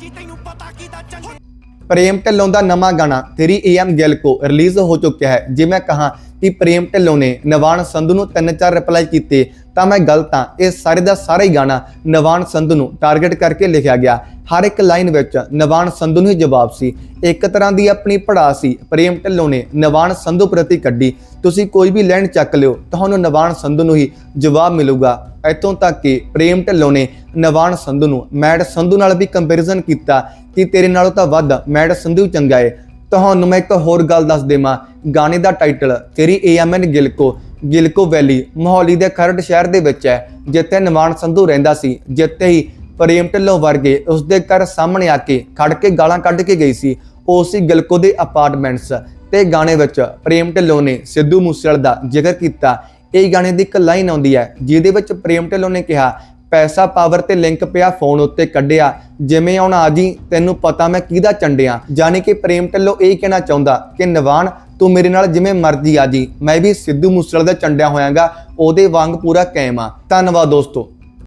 ਜੀ ਤੈਨੂੰ ਪਤਾ ਕੀਦਾ ਚੰਗੇ ਪ੍ਰੇਮ ਢਿੱਲੋਂ ਦਾ ਨਵਾਂ ਗਾਣਾ ਤੇਰੀ ਏਐਮ ਗਿਲ ਕੋ ਰਿਲੀਜ਼ ਹੋ ਚੁੱਕਿਆ ਹੈ। ਜੇ ਮੈਂ ਕਹਾਂ ਕਿ ਪ੍ਰੇਮ ਢਿੱਲੋਂ ਨੇ ਨਵਾਨ ਸੰਧੂ ਨੂੰ ਤਿੰਨ ਚਾਰ ਰਿਪਲਾਈ ਕੀਤੇ, ਤਾਂ ਮੈਂ ਗਲਤ ਹਾਂ ਇਹ ਸਾਰੇ ਦਾ ਸਾਰਾ ਹੀ ਗਾਣਾ ਨਵਾਨ ਸੰਧੂ ਨੂੰ ਟਾਰਗੇਟ ਕਰਕੇ ਲਿਖਿਆ ਗਿਆ। ਹਰ ਇੱਕ ਲਾਈਨ ਵਿੱਚ ਨਵਾਨ ਸੰਧੂ ਨੂੰ ਹੀ ਜਵਾਬ ਸੀ। ਇੱਕ ਤਰ੍ਹਾਂ ਦੀ ਆਪਣੀ ਪੜਾ ਸੀ। ਪ੍ਰੇਮ ਢਿੱਲੋਂ ਨੇ ਨਵਾਨ ਸੰਧੂ ਪ੍ਰਤੀ ਕੱਢੀ। ਤੁਸੀਂ ਕੋਈ ਵੀ ਲਾਈਨ ਚੱਕ ਲਿਓ, ਤੁਹਾਨੂੰ ਨਵਾਨ ਸੰਧੂ ਨੂੰ ਹੀ ਜਵਾਬ ਮਿਲੂਗਾ। ਇੱਥੋਂ ਤੱਕ ਕਿ ਪ੍ਰੇਮ ਢਿੱਲੋਂ ਨੇ ਨਵਾਨ ਸੰਧੂ ਨੂੰ ਮੈਡ ਸੰਧੂ ਨਾਲ ਵੀ ਕੰਪੈਰੀਜ਼ਨ ਕੀਤਾ ਕਿ ਤੇਰੇ ਨਾਲੋਂ ਤਾਂ ਵੱਧ ਮੈਡ ਸੰਧੂ ਚੰਗਾ ਏ। ਤੁਹਾਨੂੰ ਮੈਂ ਇੱਕ ਹੋਰ ਗੱਲ ਦੱਸ ਦੇਵਾਂ। ਗਾਣੇ ਦਾ ਟਾਈਟਲ, ਤੇਰੀ ਏਐਮਐਨ ਗਿਲਕੋ ਗਿਲਕੋ ਵੈਲੀ, ਮੋਹਾਲੀ ਦੇ ਖਰੜ ਸ਼ਹਿਰ ਦੇ ਵਿੱਚ ਹੈ, ਜਿੱਥੇ ਨਵਾਨ ਸੰਧੂ ਰਹਿੰਦਾ ਸੀ, ਜਿੱਥੇ ਹੀ ਪ੍ਰੇਮ ਢਿੱਲੋਂ ਵਰਗੇ ਉਸਦੇ ਘਰ ਸਾਹਮਣੇ ਆ ਕੇ ਖੜ ਕੇ ਗਾਲਾਂ ਕੱਢ ਕੇ ਗਈ ਸੀ। ਉਹ ਸੀ ਗਿਲਕੋ ਦੇ ਅਪਾਰਟਮੈਂਟਸ ਤੇ ਗਾਣੇ ਵਿੱਚ ਪ੍ਰੇਮ ਢਿੱਲੋਂ ਨੇ ਸਿੱਧੂ ਮੂਸੇਵਾਲ ਦਾ ਜ਼ਿਕਰ ਕੀਤਾ। ਇਹ ਗਾਣੇ ਦੀ ਇੱਕ ਲਾਈਨ ਆਉਂਦੀ ਹੈ, ਜਿਹਦੇ ਵਿੱਚ ਪ੍ਰੇਮ ਢਿੱਲੋਂ ਨੇ ਕਿਹਾ ਪੈਸਾ ਪਾਵਰ ਤੇ ਲਿੰਕ ਪਿਆ ਫੋਨ ਉੱਤੇ ਕੱਢਿਆ। ਜਿਵੇਂ ਹੁਣ ਆ ਜੀ, ਤੈਨੂੰ ਪਤਾ ਮੈਂ ਕਿਹਦਾ ਚੰਡਿਆ? ਜਾਨੀ ਕਿ ਪ੍ਰੇਮ ਢਿੱਲੋਂ ਇਹ ਕਹਿਣਾ ਚਾਹੁੰਦਾ ਕਿ ਨਵਾਨ, ਤੂੰ ਮੇਰੇ ਨਾਲ ਜਿਵੇਂ ਮਰਜ਼ੀ ਆ ਜੀ। ਮੈਂ ਵੀ ਸਿੱਧੂ ਮੂਸੇਵਾਲੇ ਦਾ ਚੰਡਿਆ ਹੋਇਆਗਾ, ਉਹਦੇ ਵਾਂਗ ਪੂਰਾ ਕਾਇਮ ਆ। ਧੰਨਵਾਦ ਦੋਸਤੋ।